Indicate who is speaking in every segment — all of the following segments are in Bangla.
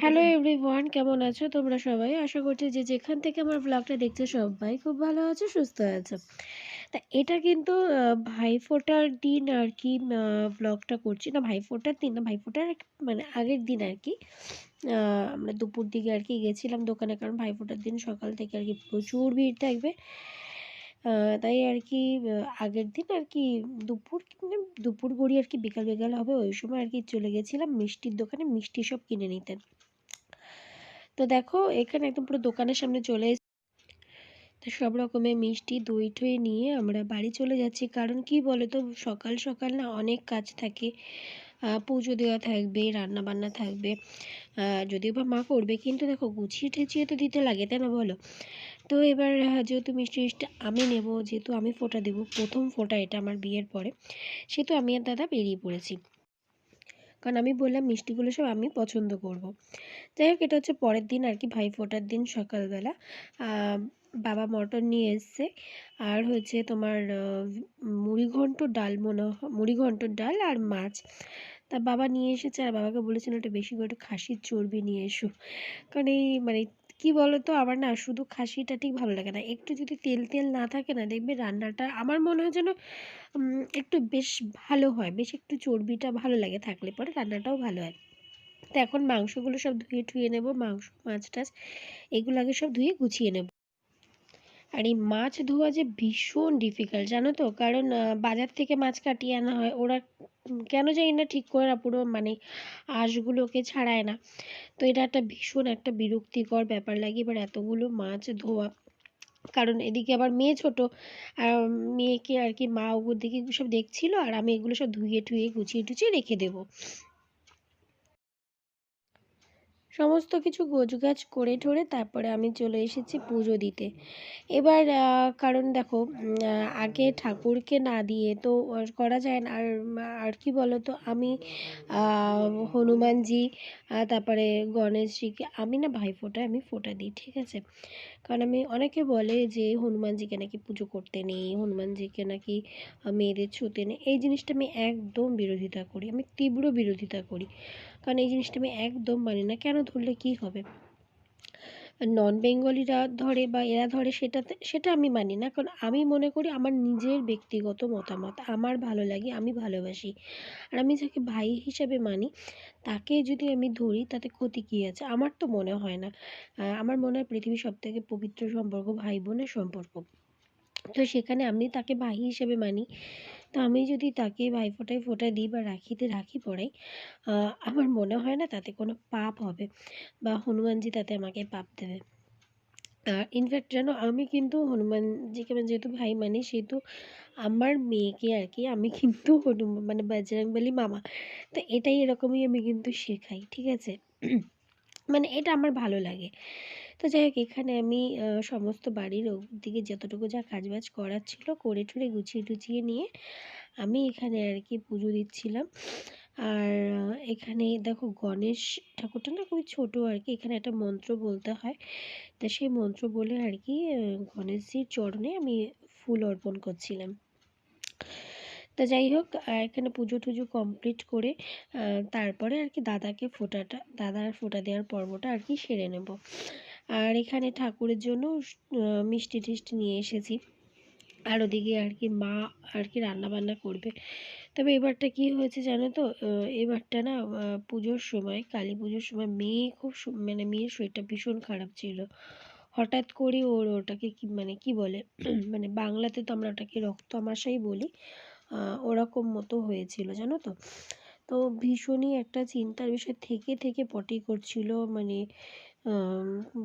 Speaker 1: হ্যালো এভরিওয়ান কেমন আছো তোমরা সবাই? আশা করছি যে যেখান থেকে আমার ব্লগটা দেখছ সবাই খুব ভালো আছো, সুস্থ আছো। তা এটা কিন্তু ভাইফোঁটার দিন আর কি ব্লগটা করছি। না ভাইফোঁটার দিন না ভাইফোঁটার মানে আগের দিন আর কি। আমরা দুপুর দিকে আর কি গেছিলাম দোকানে, কারণ ভাইফোঁটার দিন সকাল থেকে আর কি প্রচুর ভিড় থাকবে। তাই আর কি আগের দিন আর কি দুপুর মানে দুপুর গড়ি আর কি বিকাল বিকাল হবে ওই সময় আর কি চলে গেছিলাম মিষ্টির দোকানে মিষ্টি সব কিনে নিতে। তো দেখো এখানে একদম পুরো দোকানের সামনে চলে তো সব রকমের মিষ্টি দই টই নিয়ে আমরা বাড়ি চলে যাচ্ছি। কারণ কি বলো তো সকাল সকাল না অনেক কাজ থাকে। পুজো দেওয়া থাকবে রান্না বান্না থাকবে যদিও বা মা করবে, কিন্তু দেখো গুছিয়ে ঠেচিয়ে তো দিতে লাগে, তাই না বলো? তো এবার যেহেতু মিষ্টি মিষ্টি আমি নেব, যেহেতু আমি ফোটা দেবো, প্রথম ফোটা এটা আমার বিয়ের পরে, সেহেতু আমি আর দাদা বেরিয়ে পড়েছি। কারণ আমি বললাম মিষ্টিগুলো সব আমি পছন্দ করব। যাই হোক, এটা হচ্ছে পরের দিন আর কি, ভাই ফোটার দিন সকালবেলা। বাবা মটন নিয়ে এসছে। আর হচ্ছে তোমার মুড়িঘণ্ট ডাল মনে মুড়িঘণ্টর ডাল আর মাছ। তা বাবা নিয়ে এসেছে আর বাবাকে বলেছিল একটু বেশি করে খাসির চর্বি নিয়ে এসো। কারণ এই মানে কি বলো তো আমার না শুধু খাসিটা ঠিক ভালো লাগে না। একটু যদি তেল তেল না থাকে না, দেখবে রান্নাটা আমার মনে হয় যেন একটু বেশ ভালো হয়। বেশ একটু চর্বিটা ভালো লাগে থাকলে পরে রান্নাটাও ভালো হয়। তো এখন মাংসগুলো সব ধুয়ে ঠুয়ে নেব। মাংস, মাছ টাছ এগুলো আগে সব ধুয়ে গুছিয়ে নেব। আর এই মাছ ধোয়া যে ভীষণ ডিফিকাল্ট জানো তো? কারণ বাজার থেকে মাছ কাটিয়ে আনা হয়। ওরা কেন জানি না ঠিক করে না, পুরো মানে আঁশগুলোকে ছাড়ায় না। তো এটা একটা ভীষণ একটা বিরক্তিকর ব্যাপার লাগে, এবার এতগুলো মাছ ধোয়া। কারণ এদিকে আবার মেয়ে ছোট মেয়েকে আর কি মা ওগুর দিকে সব দেখছিল, আর আমি এগুলো সব ধুয়ে টুয়ে গুছিয়ে টুছিয়ে রেখে দেবো। সমস্ত কিছু গোছগাছ করে ঠোরে তারপরে আমি চলে এসেছি পুজো দিতে। এবার কারণ দেখো আগে ঠাকুরকে না দিয়ে তো করা যায় না। আর আর কি বলো তো আমি হনুমানজি তারপরে গণেশজিকে, আমি না ভাই ফোঁটা, আমি ফোঁটা দিই, ঠিক আছে? কারণ আমি, অনেকে বলে যে হনুমানজিকে নাকি পুজো করতে নেই, হনুমানজিকে নাকি মেয়েদের ছুতে নেই। এই জিনিসটা আমি একদম বিরোধিতা করি, আমি তীব্র বিরোধিতা করি। কারণ এই জিনিসটা আমি একদম মানি না। কেন ধরলে কি হবে? নন বেঙ্গলিরা ধরে বা এরা ধরে সেটাতে, সেটা আমি মানি না। কারণ আমি মনে করি আমার নিজের ব্যক্তিগত মতামত। আমার ভালো লাগে, আমি ভালোবাসি। আর আমি যাকে ভাই হিসাবে মানি, তাকে যদি আমি ধরি, তাতে ক্ষতি কী আছে? আমার তো মনে হয় না। আমার মনে হয় পৃথিবীর সবথেকে পবিত্র সম্পর্ক ভাই বোনের সম্পর্ক। তো সেখানে আমি তাকে ভাই হিসেবে মানি। তো আমি যদি তাকে ভাইফোঁটায় ফোঁটা দিই বা রাখিতে, রাখি পড়াই আমার মনে হয় না তাতে কোনো পাপ হবে বা হনুমানজি তাতে আমাকে পাপ দেবে। ইনফ্যাক্ট জানো, আমি কিন্তু হনুমানজিকে মানে যেহেতু ভাই মানি সেহেতু আমার মেয়েকে আর কি আমি কিন্তু হনুমান মানে বজরংবলী মামা। তো এটাই এরকমই আমি কিন্তু শেখাই, ঠিক আছে? মানে এটা আমার ভালো লাগে। তো যাই হোক, এখানে আমি সমস্ত বাড়ির দিকে যতটুকু যা কাজবাজ করার ছিল করে টুরে গুছিয়ে টুছিয়ে নিয়ে আমি এখানে আর কি পুজো দিচ্ছিলাম। আর এখানে দেখো গণেশ ঠাকুরটা না খুবই ছোটো আর কি, এখানে একটা মন্ত্র বলতে হয়। তা সেই মন্ত্র বলে আর কি গণেশজির চরণে আমি ফুল অর্পণ করছিলাম। তা যাই হোক এখানে পুজো টুজো কমপ্লিট করে তারপরে আর কি দাদাকে ফোঁটাটা, দাদার ফোটা দেওয়ার পর্বটা আর কি সেরে নেব। আর এখানে ঠাকুরের জন্য মিষ্টি টিষ্টি নিয়ে এসেছি। আর ওদিকে আর কি মা আর কি রান্না বান্না করবে। তবে এবারটা কি হয়েছে জানো তো? এবারটা না পুজোর সময়, কালী পুজোর সময় মেয়ে খুব মানে মেয়ের শরীরটা ভীষণ খারাপ ছিল। হঠাৎ করে ওর ওটাকে কি মানে কি বলে মানে বাংলাতে তো আমরা ওটাকে রক্ত আমাশাই বলি ওরকম মতো হয়েছিল জানো তো? তো ভীষণই একটা চিন্তার বিষয় থেকে থেকে পটি করছিল মানে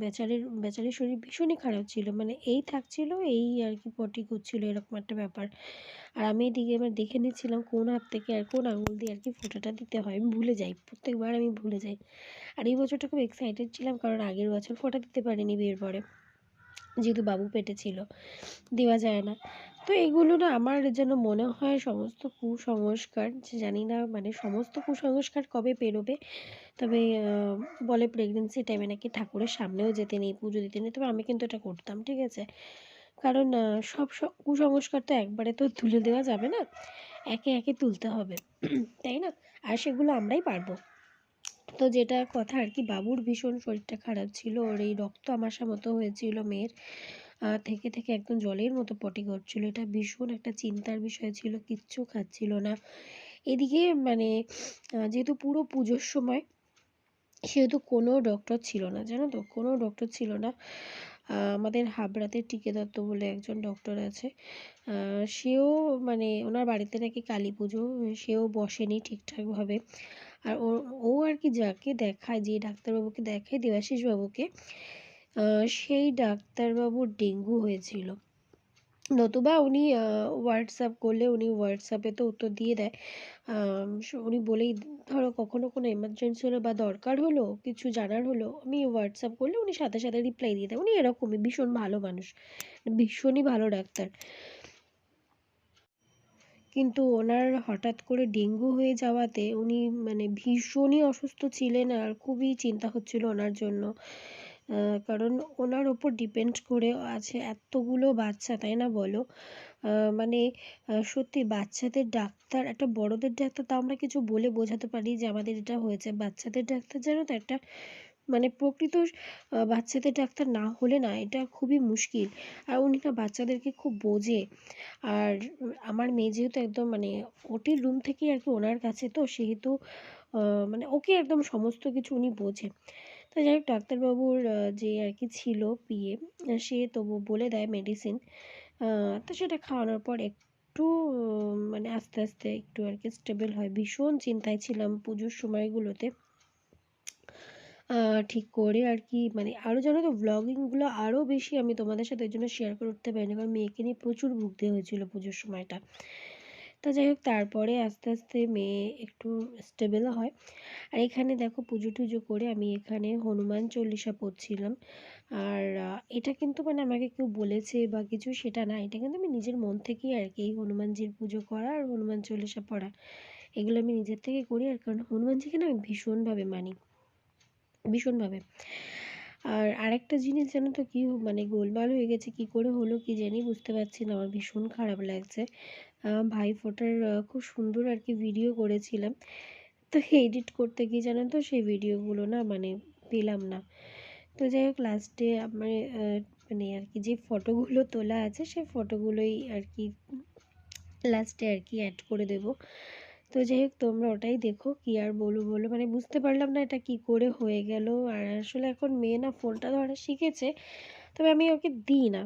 Speaker 1: বেচারির বেচারির শরীর ভীষণই খারাপ ছিল। মানে এই থাকছিল, এই আর কি পটি করছিল এরকম একটা ব্যাপার। আর আমি এদিকে এবার দেখে নিচ্ছিলাম কোন হাত থেকে আর কোন আঙুল দিয়ে আর কি ফোঁটাটা দিতে হয়। আমি ভুলে যাই, প্রত্যেকবার আমি ভুলে যাই। আর এই বছরটা খুব এক্সাইটেড ছিলাম, কারণ আগের বছর ফোঁটা দিতে পারিনি বিয়ের পরে। যেহেতু বাবু পেটে ছিল, দেওয়া যায় না। তো এগুলো না আমার যেন মনে হয় সমস্ত কুসংস্কার, যে জানি না মানে সমস্ত কুসংস্কার কবে পেরোবে তবে বলে প্রেগনেন্সি টাইমে নাকি ঠাকুরের সামনেও যেতে নেই, পুজো দিতে নেই, তবে আমি কিন্তু এটা করতাম, ঠিক আছে? কারণ সব কুসংস্কার তো একবারে তো তুলে দেওয়া যাবে না, একে একে তুলতে হবে, তাই না? আর সেগুলো আমরাই পারব। তো যেটা কথা আর কি, বাবুর ভীষণ শরীরটা খারাপ ছিল, ওর এই রক্ত আমাশা মতো হয়েছিল মেয়ের। থেকে থেকে একদম জলের মতো পটি করছিল এটা ভীষণ একটা চিন্তার বিষয় ছিল কিচ্ছু খাচ্ছিল না। এদিকে মানে যেহেতু পুরো পুজোর সময় সেহেতু কোনো ডক্টর ছিল না জানো তো? কোনো ডক্টর ছিল না। আমাদের হাবড়াতে টিকে দত্ত বলে একজন ডক্টর আছে। সেও মানে ওনার বাড়িতে নাকি কালী পুজো সেও বসেনি ঠিকঠাকভাবে। আর ও আর কি যাকে দেখায় যে ডাক্তারবাবুকে দেখায় দেবাশিস বাবুকে আহ, সেই ডাক্তারবাবুর ডেঙ্গু হয়েছিল। নতুবা উনি হোয়াটসঅ্যাপ করলে উনি হোয়াটসঅ্যাপে তো উত্তর দিয়ে দেয়। উনি বলেই ধরো কখনো কোনো এমার্জেন্সি হলো বা দরকার হলো, কিছু জানার হলো, আমি হোয়াটসঅ্যাপ করলে উনি সাথে সাথে রিপ্লাই দিয়ে দেয়। উনি এরকমই, ভীষণ ভালো মানুষ, ভীষণই ভালো ডাক্তার। কিন্তু ওনার হঠাৎ করে ডেঙ্গু হয়ে যাওয়াতে উনি মানে ভীষণই অসুস্থ ছিলেন আর খুবই চিন্তা হচ্ছিল ওনার জন্য। কারণ ওনার ওপর ডিপেন্ড করে আছে এতগুলো বাচ্চা, তাই না বলো? মানে সত্যি বাচ্চাদের ডাক্তার, একটা বড়দের ডাক্তার তা আমরা কিছু বলে বোঝাতে পারি যে আমাদের এটা হয়েছে। বাচ্চাদের ডাক্তার জানো তো একটা মানে প্রকৃত বাচ্চাদের ডাক্তার না হলে না এটা খুবই মুশকিল। আর উনি না বাচ্চাদেরকে খুব বোঝে। আর আমার মেয়ে যেহেতু একদম মানে ওটির রুম থেকেই আর কি ওনার কাছে, তো সেহেতু মানে ওকে একদম সমস্ত কিছু উনি বোঝে। তো যাই হোক, ডাক্তারবাবুর যে আর কি ছিল পিএ সে তবু বলে দেয় মেডিসিন তো সেটা খাওয়ানোর পর একটু মানে আস্তে আস্তে একটু আর কি স্টেবল হয়। ভীষণ চিন্তায় ছিলাম পুজোর সময়গুলোতে। ঠিক করে আর কি মানে আরও জানো তো ভ্লগিংগুলো আরও বেশি আমি তোমাদের সাথে ওই জন্য শেয়ার করে উঠতে পারিনি, কারণ মেয়েকে নিয়ে প্রচুর ভুগতে হয়েছিল পুজোর সময়টা। তা যাই হোক, তারপরে আস্তে আস্তে মেয়ে একটু স্টেবল হয়। আর এখানে দেখো পুজো টুজো করে আমি এখানে হনুমান চল্লিশা পড়ছিলাম। আর এটা কিন্তু মানে আমাকে কেউ বলেছে বা কিছু, সেটা না। এটা কিন্তু আমি নিজের মন থেকেই আর কি, এই হনুমানজির পুজো করা আর হনুমান চল্লিশা পড়া। এগুলো আমি নিজের থেকে করি আর কারণ হনুমানজিকে না আমি ভীষণভাবে মানি। ভীষণভাবে। আর আরেকটা জিনিস জানো তো কি মানে গোলমাল হয়ে গেছে, কি করে হলো কি জানি বুঝতে পারছি না, আমার ভীষণ খারাপ লাগছে। ভাই ফোটার খুব সুন্দর আর কি ভিডিও করেছিলাম। তো এডিট করতে গিয়ে জানো তো সেই ভিডিওগুলো না মানে পেলাম না। তো যাই হোক লাস্টে আমার মানে আর কি যে ফটোগুলো তোলা আছে, সেই ফটোগুলোই আর কি লাস্টে আর কি অ্যাড করে দেব। তো যাই হোক, তোমরা ওটাই দেখো কি আর বলব, বলো। মানে বুঝতে পারলাম না এটা কি করে হয়ে গেল। আর আসলে এখন মেয়ে না ফোনটা ধরা শিখেছে, তবে আমি ওকে দিই না।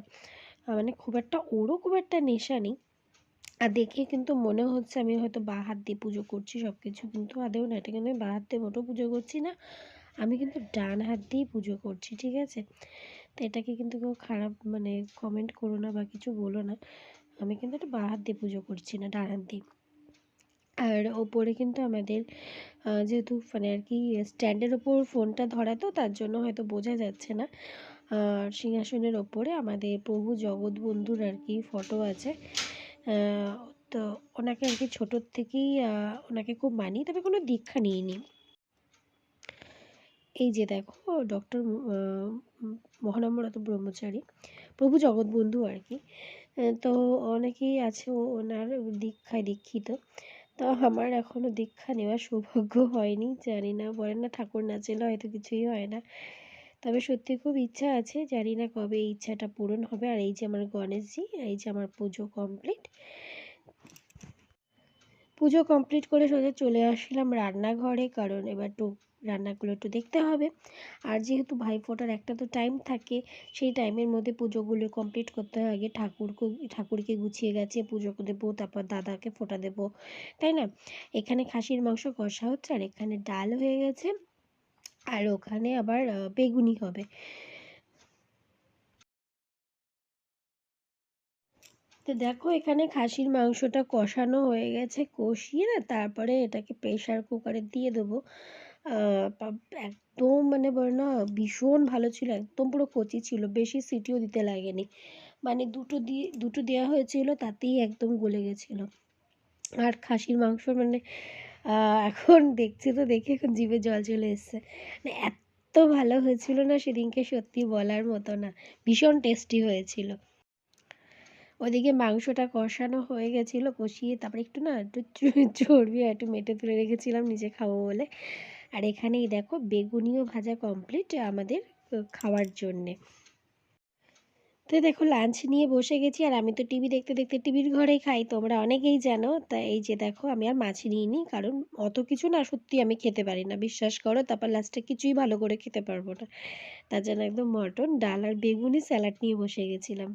Speaker 1: মানে খুব একটা, ওরও খুব একটা নেশা নেই। আর দেখে কিন্তু মনে হচ্ছে আমি হয়তো বা হাত দিয়ে পুজো করছি সব কিছু কিন্তু আদেও না, এটা কিন্তু আমি বা হাত দিয়ে মোটেও পুজো করছি না। আমি কিন্তু ডান হাত দিয়েই পুজো করছি, ঠিক আছে? তো এটাকে কিন্তু কেউ খারাপ মানে কমেন্ট করো না বা কিছু বলো না। আমি কিন্তু এটা বা হাত দিয়ে পুজো করছি না, ডান হাত দিয়ে আর ওপরে কিন্তু আমাদের যেহেতু মানে আর কি স্ট্যান্ডের ওপর ফোনটা ধরা তো তার জন্য হয়তো বোঝা যাচ্ছে না। আর সিংহাসনের ওপরে আমাদের প্রভু জগৎবন্ধুর আর কি ফটো আছে। তো ওনাকে আর কি ছোটোর থেকেই ওনাকে খুব মানি, তবে কোনো দীক্ষা নিইনি। এই যে দেখো, ডক্টর মহানম্রত ব্রহ্মচারী, প্রভু জগৎবন্ধু আর কি। তো অনেকেই আছে ওনার দীক্ষায় দীক্ষিত। তো আমার এখনও দীক্ষা নেওয়ার সৌভাগ্য হয়নি, জানি না বলে না ঠাকুর না চাইলে হয়তো কিছুই হয় না। তবে সত্যি খুব ইচ্ছা আছে, জানি না কবে এই ইচ্ছাটা পূরণ হবে, আর এই যে আমার গণেশজি, এই যে আমার পুজো কমপ্লিট পুজো কমপ্লিট করে সোজা চলে আসলাম রান্নাঘরে, কারণ এবার একটু রান্নাগুলো একটু দেখতে হবে। আর যেহেতু ভাইফোঁটার একটা তো টাইম থাকে, সেই টাইমের মধ্যে পুজোগুলো কমপ্লিট করতে হয়। আগে ঠাকুরকে ঠাকুরকে গুছিয়ে গেছে, পুজো দেবো, তারপর দাদাকে ফোঁটা দেবো, তাই না? এখানে খাসির মাংস কষা হচ্ছে, আর এখানে ডাল হয়ে গেছে, আর ওখানে আবার বেগুনি হবে। তো দেখো এখানে খাসির মাংসটা কষানো হয়ে গেছে, কষিয়ে না তারপরে এটাকে প্রেশার কুকারে দিয়ে দেবো। একদম মানে বলে না, ভীষণ ভালো ছিল, একদম পুরো কচি ছিল, বেশি সিটিও দিতে লাগেনি। মানে দুটো দিয়ে দুটো দেওয়া হয়েছিল, তাতেই একদম গলে গেছিল। আর খাসির মাংস মানে এখন দেখছি তো, দেখে এখন জিভে জল চলে এসছে। মানে এত ভালো হয়েছিল না, সেদিনকে সত্যি বলার মতো না, ভীষণ টেস্টি হয়েছিল। ওদিকে মাংসটা কষানো হয়ে গেছিল, কষিয়ে তারপরে একটু না, একটু চর্বি একটু মেটে তুলে রেখেছিলাম, নিজে খাব বলে। আর এখানেই দেখো বেগুনিও ভাজা কমপ্লিট আমাদের খাওয়ার জন্যে। তো দেখো লাঞ্চ নিয়ে বসে গেছি আর আমি তো টিভি দেখতে দেখতে টিভির ঘরেই খাই, তোমরা অনেকেই জানো। তা এই যে দেখো আমি আর মাছ নিইনি, কারণ অত কিছু না সত্যি আমি খেতে পারি না। বিশ্বাস করো, তারপর লাস্টে কিছুই ভালো করে খেতে পারব না। তার জন্য একদম মটন ডাল আর বেগুনি স্যালাড নিয়ে বসে গেছিলাম।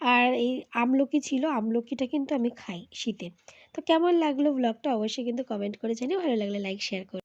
Speaker 1: আর এই আমলকি ছিল, আমলকিটা কিন্তু আমি খাই শীতে। তো কেমন লাগল ব্লগটা অবশ্যই কিন্তু কমেন্ট করে জানিয়ে ভালো লাগলে লাইক শেয়ার করে।